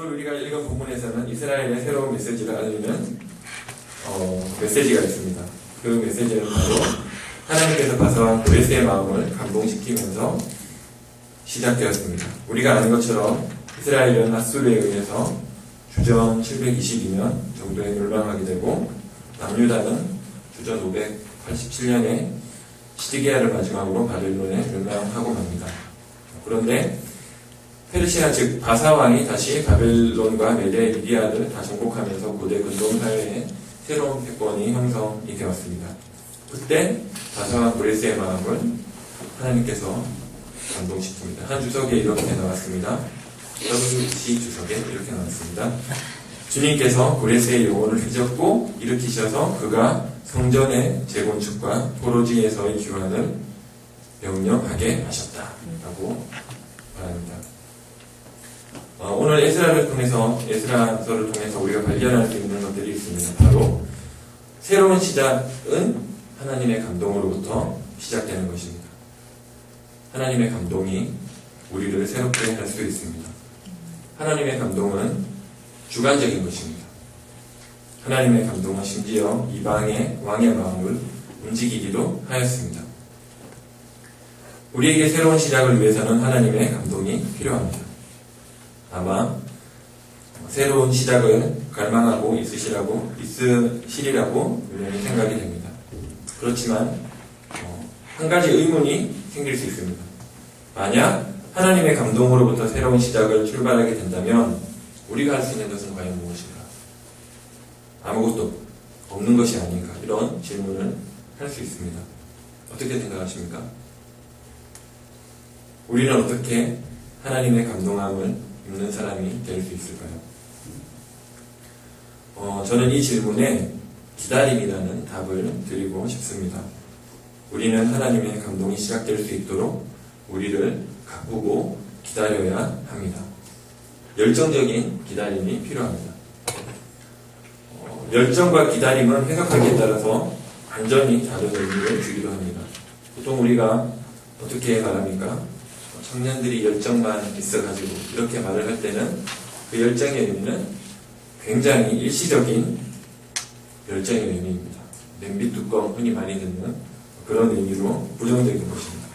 오늘 우리가 읽은 본문에서는 이스라엘의 새로운 메시지를 알리는 어, 메시지가 있습니다. 그 메시지는 바로 하나님께서 바사한 고레스의 마음을 감동시키면서 시작되었습니다. 우리가 아는 것처럼 이스라엘은 하수르에 의해서 주전 722년 정도에 멸망하게 되고 남유다는 주전 587년에 시디기야를 마지막으로 바벨론에 멸망하고 맙니다. 그런데 페르시아 즉 바사왕이 다시 바벨론과 메데 미디아를 다 정복하면서 고대 근동 사회에 새로운 패권이 형성이 되었습니다. 그때 바사왕 고레스의 마음을 하나님께서 감동시킵니다. 한 주석에 이렇게 나왔습니다. WC 주석에 이렇게 나왔습니다. 주님께서 고레스의 영혼을 휘젓고 일으키셔서 그가 성전의 재건축과 포로지에서의 귀환을 명령하게 하셨다라고 말합니다. 어, 오늘 에스라를 통해서 에스라서를 통해서 우리가 발견할 수 있는 것들이 있습니다. 바로 새로운 시작은 하나님의 감동으로부터 시작되는 것입니다. 하나님의 감동이 우리를 새롭게 할 수 있습니다. 하나님의 감동은 주관적인 것입니다. 하나님의 감동은 심지어 이방의 왕의 마음을 움직이기도 하였습니다. 우리에게 새로운 시작을 위해서는 하나님의 감동이 필요합니다. 아마 새로운 시작을 갈망하고 있으시라고 있으시리라고 분명히 생각이 됩니다. 그렇지만 어, 한 가지 의문이 생길 수 있습니다. 만약 하나님의 감동으로부터 새로운 시작을 출발하게 된다면 우리가 할 수 있는 것은 과연 무엇인가? 아무것도 없는 것이 아닌가? 이런 질문을 할 수 있습니다. 어떻게 생각하십니까? 우리는 어떻게 하나님의 감동함을 입는 사람이 될 수 있을까요? 어, 저는 이 질문에 기다림이라는 답을 드리고 싶습니다. 우리는 하나님의 감동이 시작될 수 있도록 우리를 가꾸고 기다려야 합니다. 열정적인 기다림이 필요합니다. 어, 열정과 기다림은 해석하기에 따라서 완전히 다른 의미를 주기도 합니다. 보통 우리가 어떻게 말합니까? 청년들이 열정만 있어가지고 이렇게 말을 할 때는 그 열정의 의미는 굉장히 일시적인 열정의 의미입니다. 냄비 뚜껑 흔히 많이 듣는 그런 의미로 부정적인 것입니다.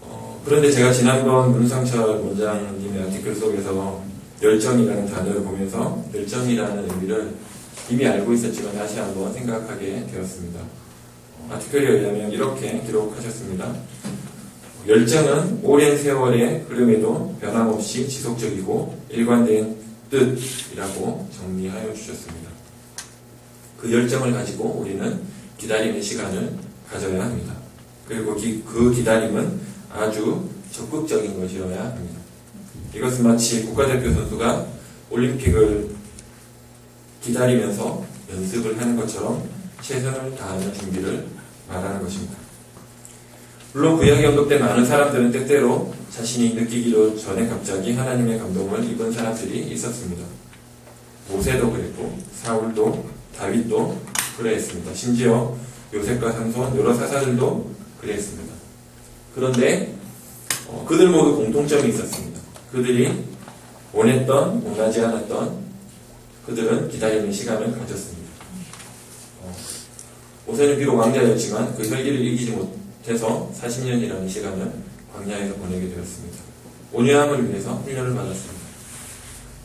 어, 그런데 제가 지난번 문상철 원장님의 아티클 속에서 열정이라는 단어를 보면서 열정이라는 의미를 이미 알고 있었지만 다시 한번 생각하게 되었습니다. 어, 아티클에 의하면 이렇게 기록하셨습니다. 열정은 오랜 세월의 흐름에도 변함없이 지속적이고 일관된 뜻이라고 정리하여 주셨습니다. 그 열정을 가지고 우리는 기다림의 시간을 가져야 합니다. 그리고 기, 그 기다림은 아주 적극적인 것이어야 합니다. 이것은 마치 국가대표 선수가 올림픽을 기다리면서 연습을 하는 것처럼 최선을 다하는 준비를 말하는 것입니다. 물론 구약에 언급된 많은 사람들은 때때로 자신이 느끼기도 전에 갑자기 하나님의 감동을 입은 사람들이 있었습니다. 모세도 그랬고 사울도 다윗도 그랬습니다. 심지어 요셉과 삼손 여러 사사들도 그랬습니다. 그런데 어, 그들 모두 공통점이 있었습니다. 그들이 원했던 원하지 않았던 그들은 기다리는 시간을 가졌습니다. 어, 모세는 비록 왕자였지만 그 혈기를 이기지 못 해서 40년이라는 시간을 광야에서 보내게 되었습니다. 온유함을 위해서 훈련을 받았습니다.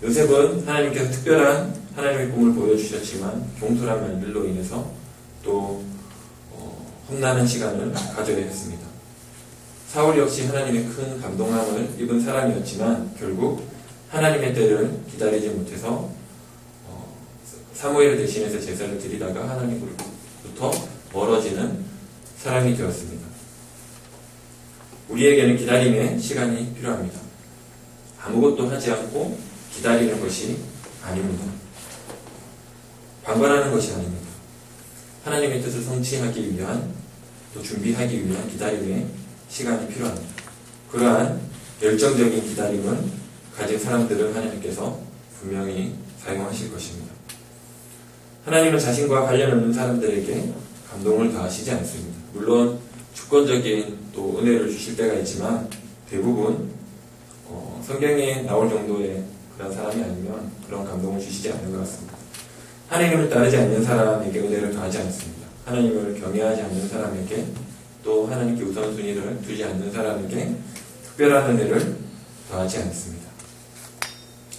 요셉은 하나님께서 특별한 하나님의 꿈을 보여주셨지만 종투란 말로 인해서 또 어, 험난한 시간을 가져야 했습니다. 사울 역시 하나님의 큰 감동함을 입은 사람이었지만 결국 하나님의 때를 기다리지 못해서 어, 사무엘을 대신해서 제사를 드리다가 하나님으로부터 멀어지는 사람이 되었습니다. 우리에게는 기다림의 시간이 필요합니다. 아무것도 하지 않고 기다리는 것이 아닙니다. 방관하는 것이 아닙니다. 하나님의 뜻을 성취하기 위한 또 준비하기 위한 기다림의 시간이 필요합니다. 그러한 열정적인 기다림을 가진 사람들을 하나님께서 분명히 사용하실 것입니다. 하나님은 자신과 관련 없는 사람들에게 감동을 더하시지 않습니다. 물론 주권적인 또 은혜를 주실 때가 있지만 대부분 어, 성경에 나올 정도의 그런 사람이 아니면 그런 감동을 주시지 않는 것 같습니다. 하나님을 따르지 않는 사람에게 은혜를 더하지 않습니다. 하나님을 경외하지 않는 사람에게 또 하나님께 우선순위를 두지 않는 사람에게 특별한 은혜를 더하지 않습니다.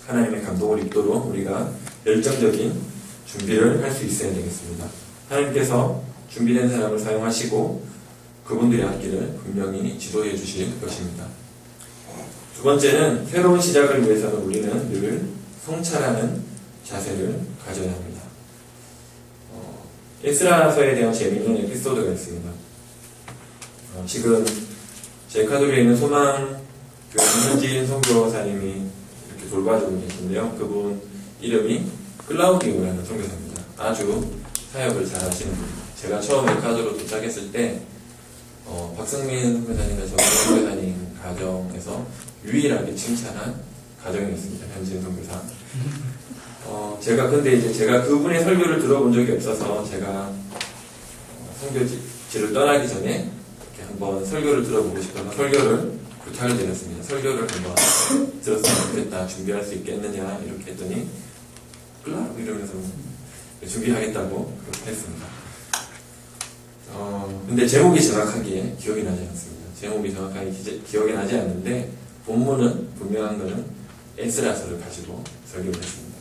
하나님의 감동을 입도록 우리가 열정적인 준비를 할 수 있어야 되겠습니다. 하나님께서 준비된 사람을 사용하시고 그분들의 앞길을 분명히 지도해 주실 것입니다. 두 번째는 새로운 시작을 위해서는 우리는 늘 성찰하는 자세를 가져야 합니다. 어, 에스라서에 대한 재미있는 에피소드가 있습니다. 어, 지금 제 카드리에 있는 소망 그 현지인 선교사님이 이렇게 돌봐주고 계신데요. 그분 이름이 클라우디오라는 선교사입니다. 아주 사역을 잘 하시는 분입니다. 제가 처음 에 카드로 도착했을 때 어, 박승민 선교사님과 저 선교사님 가정에서 유일하게 칭찬한 가정이었습니다. 현지인 선교사. 어, 제가 근데 이제 제가 그분의 설교를 들어본 적이 없어서 제가 어, 선교지를 떠나기 전에 이렇게 한번 설교를 들어보고 싶어서 설교를 부탁을 드렸습니다. 설교를 한번 들었으면 좋겠다. 준비할 수 있겠느냐 이렇게 했더니 끌라 이러면서 준비하겠다고 그렇게 했습니다. 어, 근데 제목이 정확하게 기억이 나지 않습니다. 제목이 정확하게 기, 기억이 나지 않는데 본문은 분명한 거는 에스라서를 가지고 설교를 했습니다.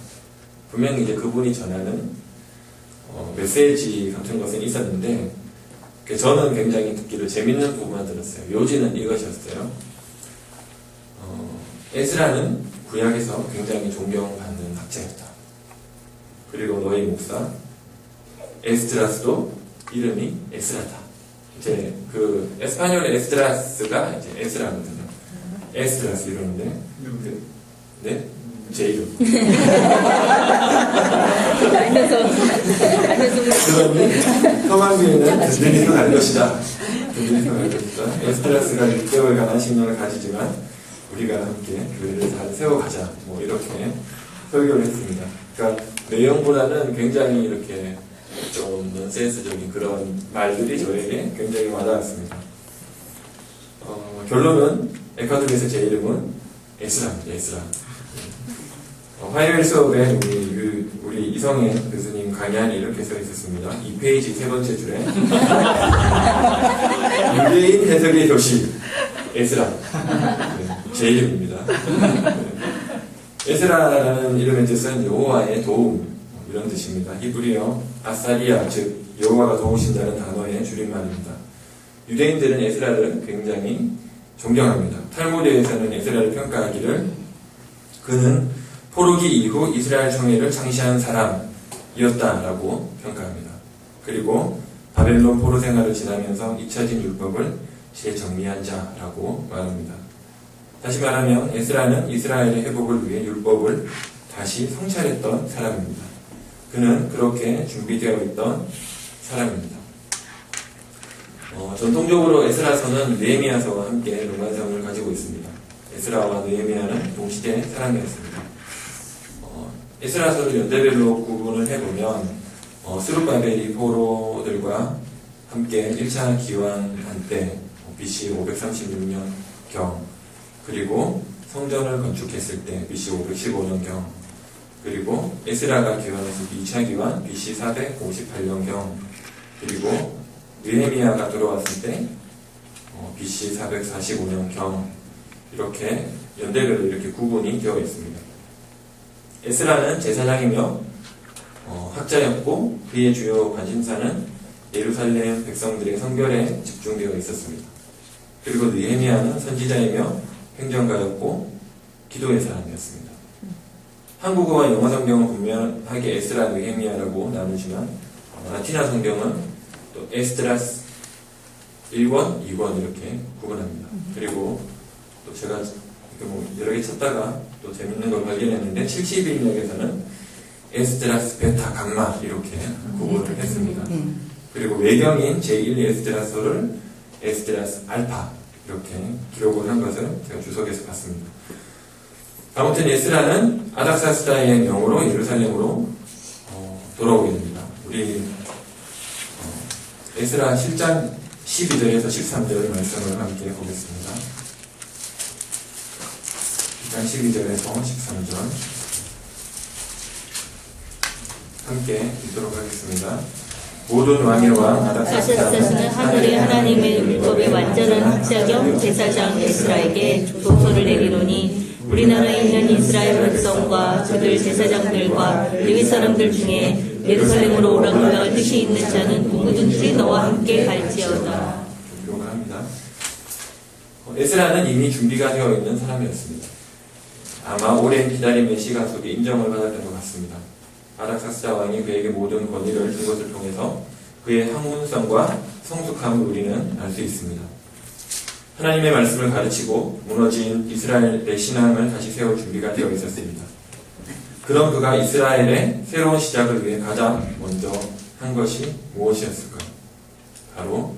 분명히 이제 그분이 전하는 어, 메시지 같은 것은 있었는데 그 저는 굉장히 듣기를 재밌는 부분만 들었어요. 요지는 이것이었어요. 어, 에스라는 구약에서 굉장히 존경받는 학자였다. 그리고 너희 목사 에스드라스도 이름이 에스라다. 이제 그 에스파뇰 에스드라스가 이제 에스라거든요. 에스드라스 이름인데 그, 네? 제 이름. 알면서 그러니 성황교회는 든든히 서갈 것이다. 든든히 서갈 것이다. 에스드라스가 6개월간 신령을 가지지만 우리가 함께 교회를 잘 세워가자. 뭐 이렇게 설교를 했습니다. 그러니까 내용보다는 굉장히 이렇게 좀 넌센스적인 그런 말들이 저에게 굉장히 와닿았습니다. 어, 결론은 에카드에서 제 이름은 에스라입니다. 에스라. 어, 화요일 수업에 우리, 그, 우리 이성애 교수님 강의안이 이렇게 써 있었습니다. 이 페이지 세 번째 줄에 유대인 해석의 교실 에스라 네, 제 이름입니다. 네. 에스라라는 이름의 뜻은 여호와의 도움 이런 뜻입니다. 히브리어 아사리아 즉 여호와가 도우신다는 단어의 줄임말입니다. 유대인들은 에스라를 굉장히 존경합니다. 탈무드에서는 에스라를 평가하기를 그는 포르기 이후 이스라엘 총회를 창시한 사람이었다라고 평가합니다. 그리고 바벨론 포로 생활을 지나면서 잊혀진 율법을 재정리한 자라고 말합니다. 다시 말하면 에스라는 이스라엘의 회복을 위해 율법을 다시 성찰했던 사람입니다. 그는 그렇게 준비되어 있던 사람입니다. 어, 전통적으로 에스라서는 느헤미야서와 함께 연관성을 가지고 있습니다. 에스라와 느헤미야는 동시대 사람이었습니다. 어, 에스라서를 연대별로 구분을 해보면 어, 스룹바벨이 포로들과 함께 1차 기왕 한 때 BC 536년경 그리고 성전을 건축했을 때 BC 515년경 그리고 에스라가 때 2차 기원 BC 458년경 그리고 느헤미야가 들어왔을 때 어, BC 445년경 이렇게 연대별로 이렇게 구분이 되어 있습니다. 에스라는 제사장이며 어, 학자였고 그의 주요 관심사는 예루살렘 백성들의 성결에 집중되어 있었습니다. 그리고 느헤미야는 선지자이며 행정가였고 기도의 사람이었습니다. 한국어와 영어 성경은 분명하게 에스라 느헤미야라고 나누지만 어, 라틴어 성경은 또 에스드라스 1권, 2권 이렇게 구분합니다. 그리고 또 제가 이렇게 뭐 여러 개 찾다가 또 재밌는 걸 발견했는데 71역에서는 에스드라스 베타 감마 이렇게 구분을 했습니다. 그리고 외경인 제1 에스드라서를 에스드라스 알파 이렇게 기록을 한 것을 제가 주석에서 봤습니다. 아무튼 에스라는 아닥사스다의 명으로 예루살렘으로 어, 돌아오게 됩니다. 우리 어, 에스라 7장 12절에서 13절 말씀을 함께 보겠습니다. 8장 12절에서 13절 함께 읽도록 하겠습니다. 모든 왕의 왕 아닥사스는 하늘의 하나님의 율법의 완전한 학자경 제사장 에스라에게 조서를 내리노니 우리나라에 있는 이스라엘 백성과 그들 제사장들과 레위 사람들 중에 예루살렘으로 오라며 뜻이 있는 자는 누구든지 너와 함께 갈지어다. 합니다. 어, 에스라는 이미 준비가 되어 있는 사람이었습니다. 아마 오랜 기다림의 시간 속에 인정을 받았던 것 같습니다. 아닥사스자 왕이 그에게 모든 권위를 준 것을 통해서 그의 학문성과 성숙함을 우리는 알 수 있습니다. 하나님의 말씀을 가르치고 무너진 이스라엘의 신앙을 다시 세울 준비가 되어 있었습니다. 그런 그가 이스라엘의 새로운 시작을 위해 가장 먼저 한 것이 무엇이었을까? 바로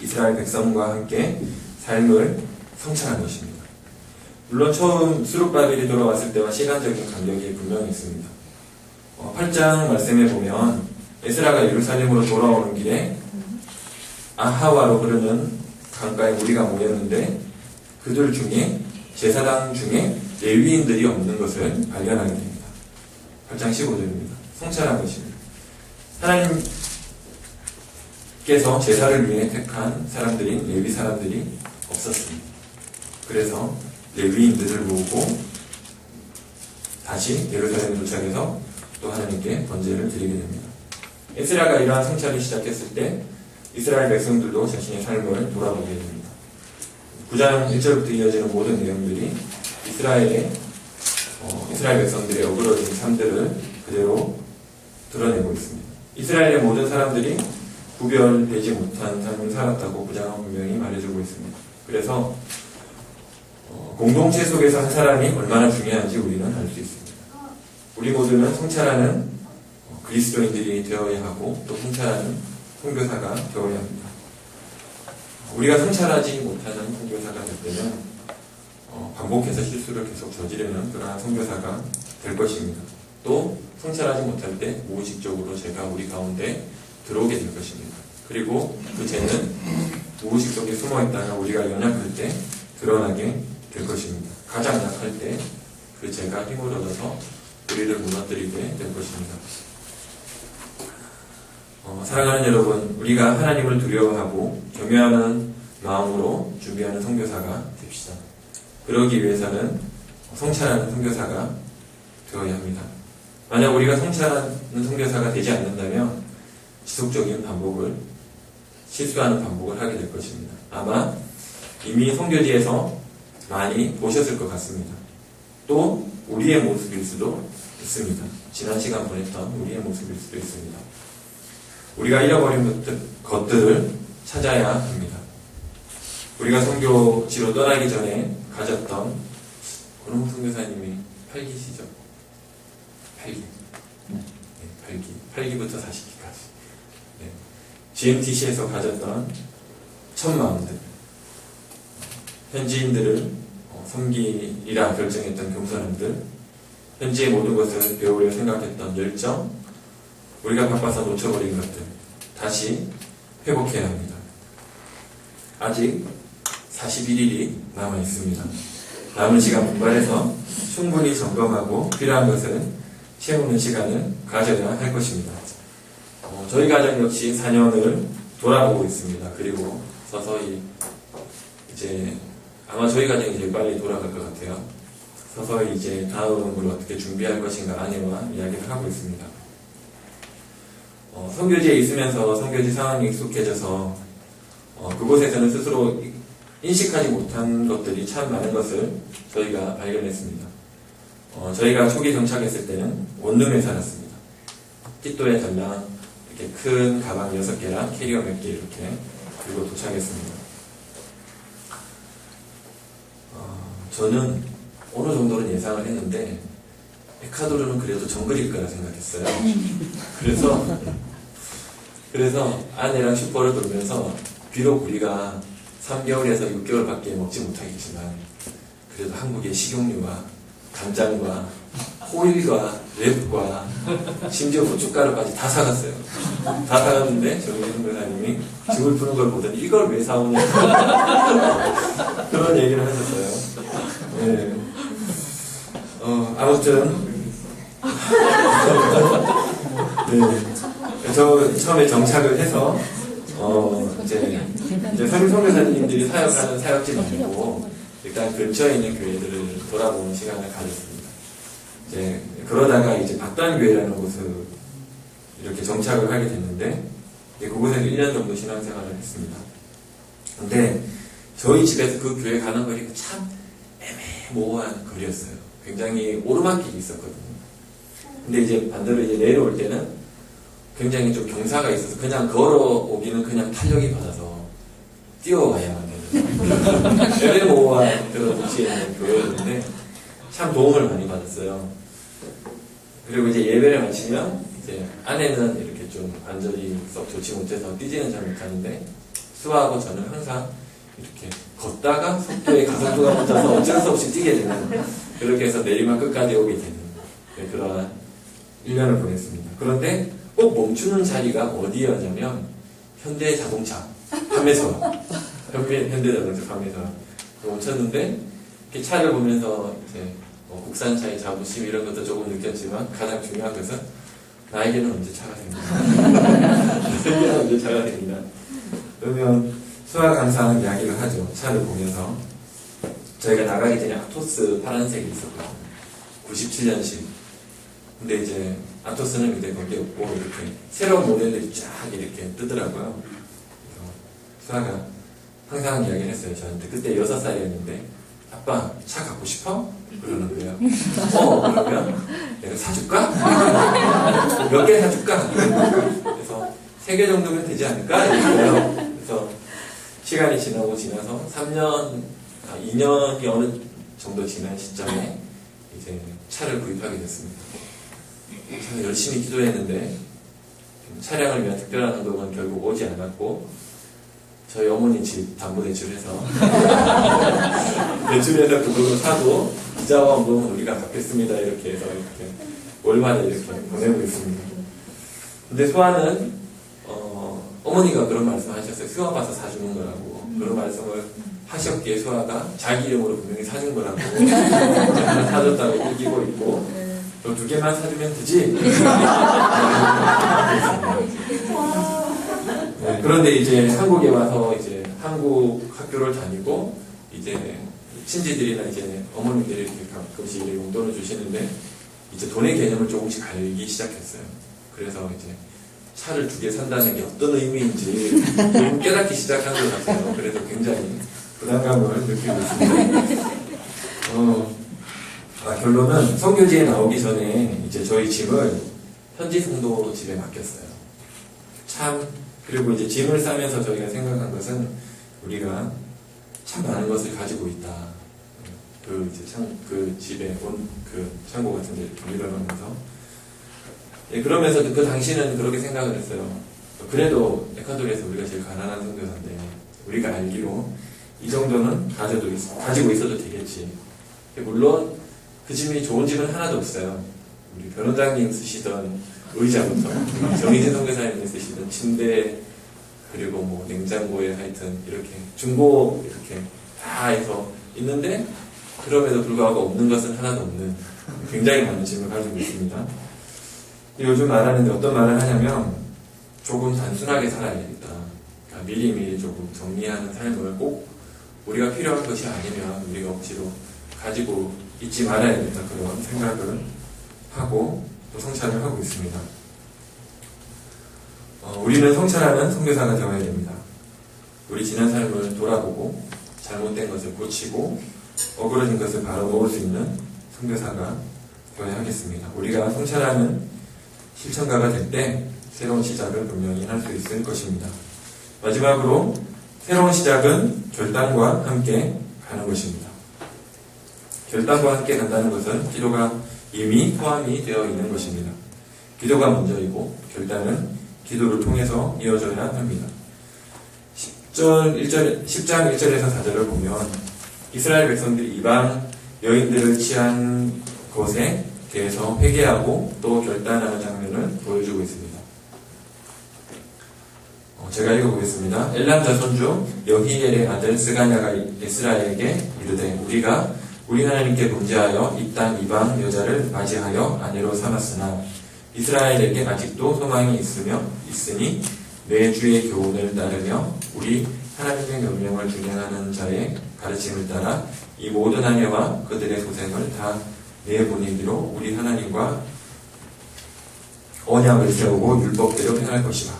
이스라엘 백성과 함께 삶을 성찰한 것입니다. 물론 처음 수룹바벨이 돌아왔을 때와 시간적인 간격이 분명히 있습니다. 어, 8장 말씀에 보면 에스라가 예루살렘으로 돌아오는 길에 아하와로 흐르는 강가에 무리가 모였는데 그들 중에 제사장 중에 레위인들이 없는 것을 발견하게 됩니다. 8장 15절입니다. 성찰한 것입니다. 하나님께서 제사를 위해 택한 사람들인 레위 사람들이 없었습니다. 그래서 레위인들을 모으고 다시 예루살렘에 도착해서 또 하나님께 번제를 드리게 됩니다. 에스라가 이러한 성찰을 시작했을 때 이스라엘 백성들도 자신의 삶을 돌아보게 됩니다. 9장 1절부터 이어지는 모든 내용들이 이스라엘의 어, 이스라엘 백성들의 어그러진 삶들을 그대로 드러내고 있습니다. 이스라엘의 모든 사람들이 구별되지 못한 삶을 살았다고 9장은 분명히 말해주고 있습니다. 그래서 어, 공동체 속에서 한 사람이 얼마나 중요한지 우리는 알 수 있습니다. 우리 모두는 성찰하는 어, 그리스도인들이 되어야 하고 또 성찰하는 선교사가 되어야 합니다. 우리가 성찰하지 못하는 선교사가 될 때는 어, 반복해서 실수를 계속 저지르는 그러한 선교사가 될 것입니다. 또 성찰하지 못할 때 무의식적으로 제가 우리 가운데 들어오게 될 것입니다. 그리고 그 죄는 무의식 속에 숨어 있다가 우리가 연약할 때 드러나게 될 것입니다. 가장 약할 때 그 죄가 힘을 얻어서 우리를 무너뜨리게 될 것입니다. 어, 사랑하는 여러분, 우리가 하나님을 두려워하고 경외하는 마음으로 준비하는 선교사가 됩시다. 그러기 위해서는 성찰하는 선교사가 되어야 합니다. 만약 우리가 성찰하는 선교사가 되지 않는다면 지속적인 반복을 실수하는 반복을 하게 될 것입니다. 아마 이미 선교지에서 많이 보셨을 것 같습니다. 또 우리의 모습일 수도 있습니다. 지난 시간 보냈던 우리의 모습일 수도 있습니다. 우리가 잃어버린 것들, 것들을 찾아야 합니다. 우리가 선교지로 떠나기 전에 가졌던 그런 선교사님이 8기시죠. 8기. 네, 8기. 8기부터 40기까지. 네. GMTC에서 가졌던 첫 마음들. 현지인들을 어, 섬기리라 결정했던 경선원들. 현지의 모든 것을 배우려 생각했던 열정. 우리가 바빠서 놓쳐버린 것들. 다시 회복해야 합니다. 아직 41일이 남아 있습니다. 남은 시간 분발해서 충분히 점검하고 필요한 것을 채우는 시간을 가져야 할 것입니다. 어, 저희 가정 역시 4년을 돌아보고 있습니다. 그리고 서서히 이제 아마 저희 가정이 제일 빨리 돌아갈 것 같아요. 서서히 이제 다음을 어떻게 준비할 것인가 아내와 이야기를 하고 있습니다. 어, 선교지에 있으면서 선교지 상황이 익숙해져서 어, 그곳에서는 스스로 인식하지 못한 것들이 참 많은 것을 저희가 발견했습니다. 어, 저희가 초기 정착했을 때는 원룸에 살았습니다. 띠또에 달랑 이렇게 큰 가방 6개랑 캐리어 몇 개 이렇게 들고 도착했습니다. 어, 저는 어느 정도는 예상을 했는데 에콰도르는 그래도 정글일 거라 생각했어요. 그래서 그래서 아내랑 슈퍼를 돌면서 비록 우리가 3개월에서 6개월밖에 먹지 못하겠지만 그래도 한국의 식용유와 간장과 호일과 랩과 심지어 고춧가루까지 다 사갔어요. 다 사갔는데 정희 선교사님이 집을 푸는 걸 보더니 이걸 왜 사오냐 그런 얘기를 하셨어요. 네. 어, 아무튼 네. 저 처음에 정착을 해서 어, 이제 이제 성교사님들이 사역하는 사역지 말고 일단 근처에 있는 교회들을 돌아보는 시간을 가졌습니다. 이제 그러다가 이제 박단교회라는 곳을 이렇게 정착을 하게 됐는데 그곳에서 1년 정도 신앙생활을 했습니다. 근데 저희 집에서 그 교회 가는 거리가 참 애매모호한 거리였어요. 굉장히 오르막길이 있었거든요. 근데 이제 반대로 이제 내려올 때는 굉장히 좀 경사가 있어서 그냥 걸어오기는 그냥 탄력이 받아서 뛰어와야만 되는 애매모호한 그런 위치에 있는 교회였는데 참 도움을 많이 받았어요. 그리고 이제 예배를 마치면 이제 아내는 이렇게 좀 관절이 썩 좋지 못해서 뛰지는 잘 못하는데 수아하고 저는 항상 이렇게 걷다가 속도에 가속도가 붙어서 어쩔 수 없이 뛰게 되는 그렇게 해서 내리막 끝까지 오게 되는 네, 그러한 1년을 보냈습니다. 그런데 꼭 멈추는 자리가 어디였냐면 현대 자동차 판매소 현대, 현대 자동차 판매소 멈췄는데 차를 보면서 이제 뭐 국산차의 자부심 이런 것도 조금 느꼈지만 가장 중요한 것은 나에게는 언제 차가 됩니다. 나에게는 언제 차가 됩니다. 그러면 수학 항상 이야기를 하죠. 차를 보면서 저희가 나가기 전에 아토스 파란색이 있었거든요. 97년식. 근데 이제 아토스는 근데 거기 없고 이렇게 새로운 모델들이 쫙 이렇게 뜨더라고요. 수아가 항상 이야기를 했어요. 저한테 그때 6살이었는데 아빠 차 갖고 싶어? 그러는 거예요. 어 그러면 내가 사줄까? 몇 개 사줄까? 그래서 세 개 정도면 되지 않을까? 이랬어요. 그래서 시간이 지나고 지나서 3년, 아, 2년이 어느 정도 지난 시점에 이제 차를 구입하게 됐습니다. 저는 열심히 기도했는데 차량을 위한 특별한 헌금은 결국 오지 않았고 저희 어머니 집 담보 대출해서 대출해서 그 돈을 사도 이자와 헌금은 우리가 갚겠습니다 이렇게 해서 이렇게 월말에 이렇게 보내고 있습니다. 근데 소아는 어, 어머니가 그런 말씀 하셨어요. 수아 봐서 사주는 거라고 그런 말씀을 하셨기에 수아가 자기 이름으로 분명히 사준 거라고 사줬다고 우기고 있고 너 두 개만 사주면 되지? 네, 그런데 이제 한국에 와서 이제 한국 학교를 다니고 이제 친지들이나 이제 어머님들이 가끔씩 용돈을 주시는데 이제 돈의 개념을 조금씩 알기 시작했어요. 그래서 이제 차를 두 개 산다는 게 어떤 의미인지 좀 깨닫기 시작한 것 같아요. 그래서 굉장히 부담감을 느끼고 있습니다. 어, 아, 결론은 성교지에 나오기 전에 이제 저희 짐을 현지 성도 집에 맡겼어요. 참 그리고 이제 짐을 싸면서 저희가 생각한 것은 우리가 참 많은 것을 가지고 있다. 그 이제 참그 집에 온 그 창고 같은 데 이렇게 밀어넣으면서 예, 그러면서 그 당시는 그렇게 생각을 했어요. 그래도 에콰도르에서 우리가 제일 가난한 선교사인데 우리가 알기로 이 정도는 가져도 있- 가지고 있어도 되겠지. 물론 그 집이 좋은 집은 하나도 없어요. 우리 변호장님 쓰시던 의자부터 정희진 선교사님이 쓰시던 침대 그리고 뭐 냉장고에 하여튼 이렇게 중고 이렇게 다 해서 있는데 그럼에도 불구하고 없는 것은 하나도 없는 굉장히 많은 짐을 가지고 있습니다. 요즘 말하는데 어떤 말을 하냐면 조금 단순하게 살아야겠다. 그러니까 미리미리 조금 정리하는 삶을 꼭 우리가 필요한 것이 아니면 우리가 억지로 가지고 있지 말아야겠다 그런 생각을 하고 또 성찰을 하고 있습니다. 어, 우리는 성찰하는 성교사가 되어야 됩니다. 우리 지난 삶을 돌아보고 잘못된 것을 고치고 어그러진 것을 바로 놓을 수 있는 성교사가 되어야 하겠습니다. 우리가 성찰하는 실천가가 될 때 새로운 시작을 분명히 할 수 있을 것입니다. 마지막으로 새로운 시작은 결단과 함께 가는 것입니다. 결단과 함께 간다는 것은 기도가 이미 포함이 되어 있는 것입니다. 기도가 먼저이고 결단은 기도를 통해서 이어져야 합니다. 10절, 1절, 10장 1절에서 4절을 보면 이스라엘 백성들이 이방 여인들을 취한 것에 대해서 회개하고 또 결단하는 장면을 보여주고 있습니다. 어, 제가 읽어보겠습니다. 엘람 자손 중 여히엘의 아들 스가냐가 에스라에게 이르되 우리가 우리 하나님께 범죄하여 이 땅 이방 여자를 맞이하여 아내로 삼았으나 이스라엘에게 아직도 소망이 있으며 있으니 내 주의 교훈을 따르며 우리 하나님의 명령을 준행하는 자의 가르침을 따라 이 모든 아내와 그들의 고생을 다 내보내기로 우리 하나님과 언약을 세우고 율법대로 행할 것이다.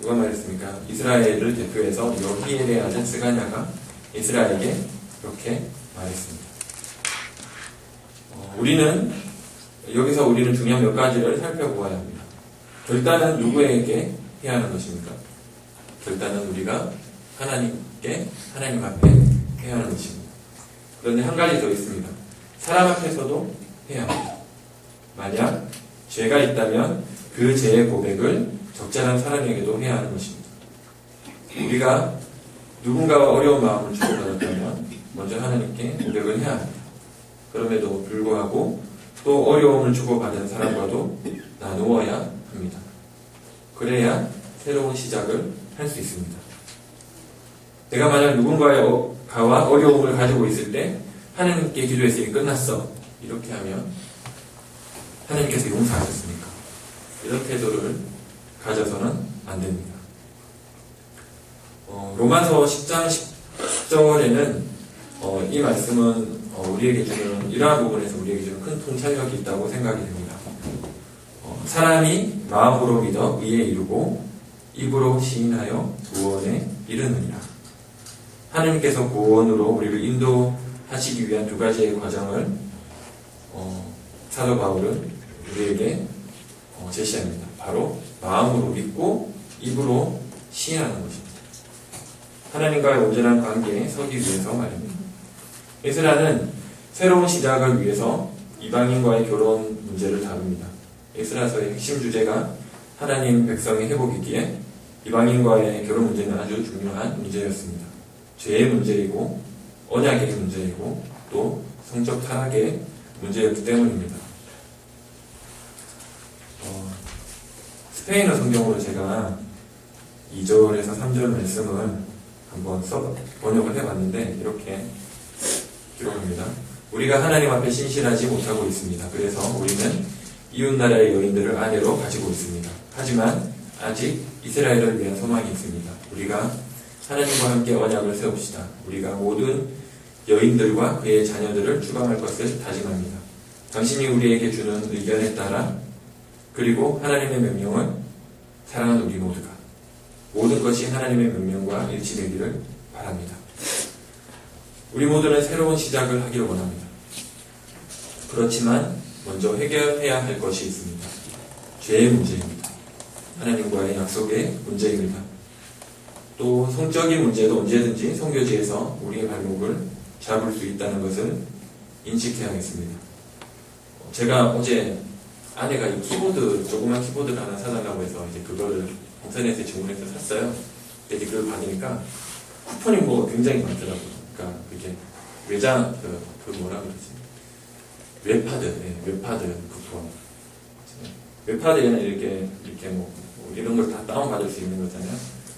누가 말했습니까? 이스라엘을 대표해서 여히엘의 아들 스가냐가 이스라엘에게 이렇게 말했습니다. 어, 우리는 여기서 우리는 중요한 몇 가지를 살펴보아야 합니다. 결단은 누구에게 해야 하는 것입니까? 결단은 우리가 하나님께 하나님 앞에 해야 하는 것입니다. 그런데 한 가지 더 있습니다. 사람 앞에서도 해야 합니다. 만약 죄가 있다면 그 죄의 고백을 적절한 사람에게도 해야 하는 것입니다. 우리가 누군가와 어려운 마음을 주고받았다면 먼저 하나님께 고백을 해야 합니다. 그럼에도 불구하고 또 어려움을 주고받은 사람과도 나누어야 합니다. 그래야 새로운 시작을 할 수 있습니다. 내가 만약 누군가의 어- 가와 어려움을 가지고 있을 때 하나님께 기도했으니 끝났어. 이렇게 하면 하나님께서 용서하셨습니까? 이런 태도를 가져서는 안 됩니다. 어, 로마서 10장 10절에는 어, 이 말씀은 어, 우리에게 주는 이러한 부분에서 우리에게 주는 큰 통찰력이 있다고 생각이 됩니다. 어, 사람이 마음으로 믿어 의에 이르고 입으로 시인하여 구원에 이르느니라. 하나님께서 구원으로 우리를 인도하시기 위한 두 가지의 과정을 어, 사도 바울은 우리에게 어, 제시합니다. 바로 마음으로 믿고 입으로 시인하는 것입니다. 하나님과의 온전한 관계에 서기 위해서 말입니다. 에스라는 새로운 시작을 위해서 이방인과의 결혼 문제를 다룹니다. 에스라서의 핵심 주제가 하나님 백성의 회복이기에 이방인과의 결혼 문제는 아주 중요한 문제였습니다. 죄의 문제이고 언약의 문제이고 또 성적 타락의 문제였기 때문입니다. 어, 스페인어 성경으로 제가 2절에서 3절 말씀을 한번 써 번역을 해봤는데 이렇게 기록합니다. 우리가 하나님 앞에 신실하지 못하고 있습니다. 그래서 우리는 이웃 나라의 여인들을 아내로 가지고 있습니다. 하지만 아직 이스라엘을 위한 소망이 있습니다. 우리가 하나님과 함께 언약을 세웁시다. 우리가 모든 여인들과 그의 자녀들을 추방할 것을 다짐합니다. 당신이 우리에게 주는 의견에 따라 그리고 하나님의 명령을 사랑하는 우리 모두가 모든 것이 하나님의 명령과 일치되기를 바랍니다. 우리 모두는 새로운 시작을 하기를 원합니다. 그렇지만 먼저 해결해야 할 것이 있습니다. 죄의 문제입니다. 하나님과의 약속의 문제입니다. 또 성적인 문제도 언제든지 성교지에서 우리의 발목을 잡을 수 있다는 것을 인식해야 겠습니다. 제가 어제 아내가 이 키보드, 조그만 키보드를 하나 사달라고 해서 이제 그거를 인터넷에 주문해서 샀어요. 근데 그걸 받으니까 쿠폰이 뭐 굉장히 많더라고요. 그러니까 이게 외장, 그, 그 뭐라 그러지? 웹하드, 예, 웹하드 쿠폰. 웹하드에는 이렇게, 이렇게 뭐, 뭐 이런 걸 다 다운 받을 수 있는 거잖아요.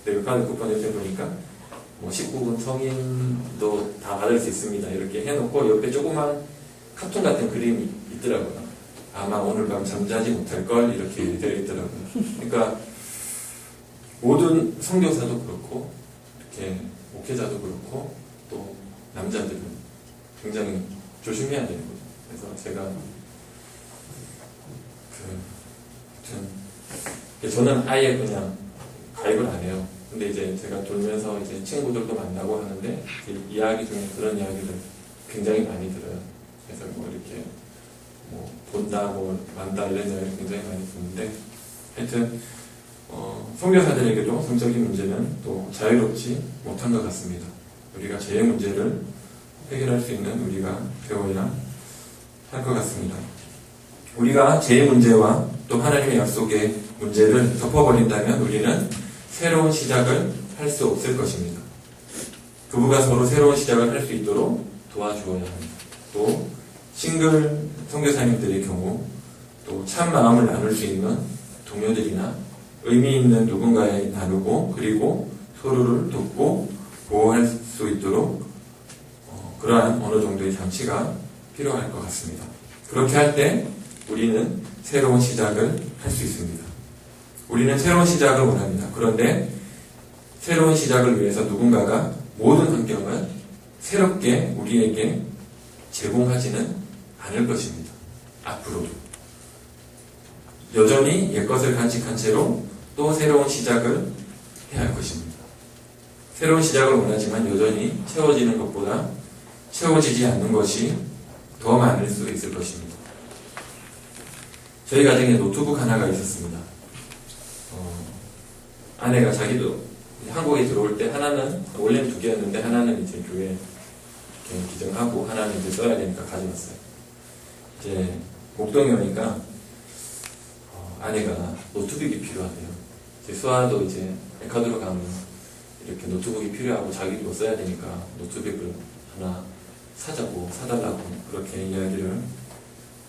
근데 웹하드 쿠폰 옆에 보니까 뭐 19금 성인도 다 받을 수 있습니다. 이렇게 해놓고 옆에 조그만 카툰 같은 그림이 있더라고요. 아마 오늘 밤 잠자지 못할 걸 이렇게 되어 있더라고요. 그러니까 모든 선교사도 그렇고 이렇게 목회자도 그렇고 또 남자들은 굉장히 조심해야 되는 거죠. 그래서 제가 그 저는 아예 그냥 가입을 안 해요. 근데 이제 제가 돌면서 이제 친구들도 만나고 하는데 이야기 중에 그런 이야기를 굉장히 많이 들어요. 그래서 뭐 이렇게 뭐 본다, 뭐 만다 이런 이야기를 굉장히 많이 듣는데 하여튼 어, 선교사들에게도 성적인 문제는 또 자유롭지 못한 것 같습니다. 우리가 죄의 문제를 해결할 수 있는 우리가 되어야 할 것 같습니다. 우리가 죄의 문제와 또 하나님의 약속의 문제를 덮어버린다면 우리는 새로운 시작을 할 수 없을 것입니다. 부부가 서로 새로운 시작을 할 수 있도록 도와주어야 합니다. 또 싱글 선교사님들의 경우 또 참 마음을 나눌 수 있는 동료들이나 의미 있는 누군가에 나누고 그리고 서로를 돕고 보호할 수 있도록 어, 그러한 어느 정도의 장치가 필요할 것 같습니다. 그렇게 할 때 우리는 새로운 시작을 할 수 있습니다. 우리는 새로운 시작을 원합니다. 그런데 새로운 시작을 위해서 누군가가 모든 환경을 새롭게 우리에게 제공하지는 않을 것입니다. 앞으로도. 여전히 옛것을 간직한 채로 또 새로운 시작을 해야 할 것입니다. 새로운 시작을 원하지만 여전히 채워지는 것보다 채워지지 않는 것이 더 많을 수 있을 것입니다. 저희 가정에 노트북 하나가 있었습니다. 어, 아내가 자기도 한국에 들어올 때 하나는 원래는 두 개였는데 하나는 이제 교회 기증하고 하나는 이제 써야 되니까 가져왔어요. 이제 목동에 오니까 어, 아내가 노트북이 필요하대요. 이제 수아도 이제 에카드로 가면 이렇게 노트북이 필요하고 자기도 써야 되니까 노트북을 하나 사자고 사달라고 그렇게 이야기를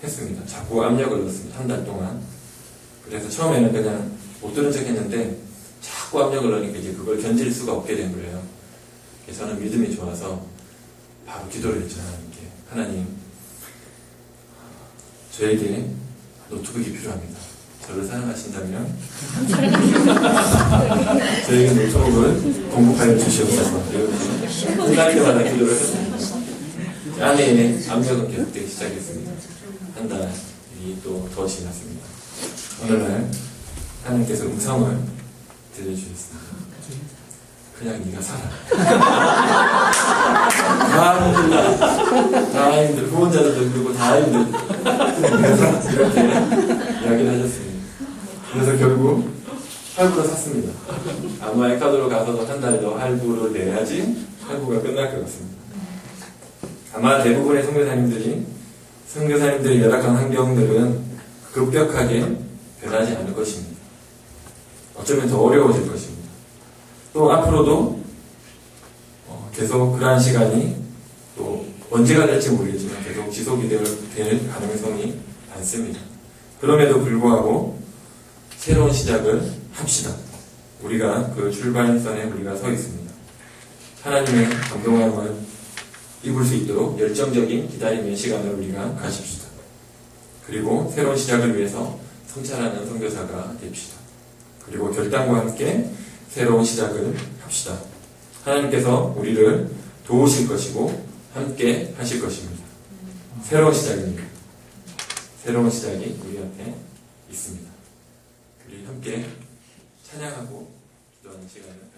했습니다. 자꾸 압력을 넣었습니다. 한 달 동안. 그래서 처음에는 그냥 못 들은 척 했는데 자꾸 압력을 넣으니까 이제 그걸 견딜 수가 없게 된 거예요. 저는 믿음이 좋아서 바로 기도를 했죠. 하나님께. 하나님, 저에게 노트북이 필요합니다. 저를 사랑하신다면 저에게 노트북을 공급하여 주시옵소서. 이렇게 끝날 때마다 기도를 했습니다. 아내의 압력은 계속되기 시작했습니다. 한 달이 또 더 지났습니다. 어느 날 하나님께서 음성을 들려주셨습니다. 그냥 네가 살아. 다 힘들다. 다 힘들. 후원자도 힘들고 다 힘들. 그래서 이렇게 이야기를 하셨습니다. 그래서 결국 할부를 샀습니다. 아마 에카도로 가서도 한 달 더 할부를 내야지 할부가 끝날 것 같습니다. 아마 대부분의 선교사님들이 선교사님들이 열악한 환경들은 급격하게 변하지 않을 것입니다. 어쩌면 더 어려워질 것입니다. 또 앞으로도 어, 계속 그러한 시간이 또 언제가 될지 모르겠지만 계속 지속이 될, 될 가능성이 많습니다. 그럼에도 불구하고 새로운 시작을 합시다. 우리가 그 출발선에 우리가 서 있습니다. 하나님의 감동함을 입을 수 있도록 열정적인 기다림의 시간을 우리가 가집시다. 그리고 새로운 시작을 위해서 성찰하는 선교사가 됩시다. 그리고 결단과 함께 새로운 시작을 합시다. 하나님께서 우리를 도우실 것이고 함께 하실 것입니다. 새로운 시작입니다. 새로운 시작이 우리 앞에 있습니다. 함께 찬양하고 기도하는 시간을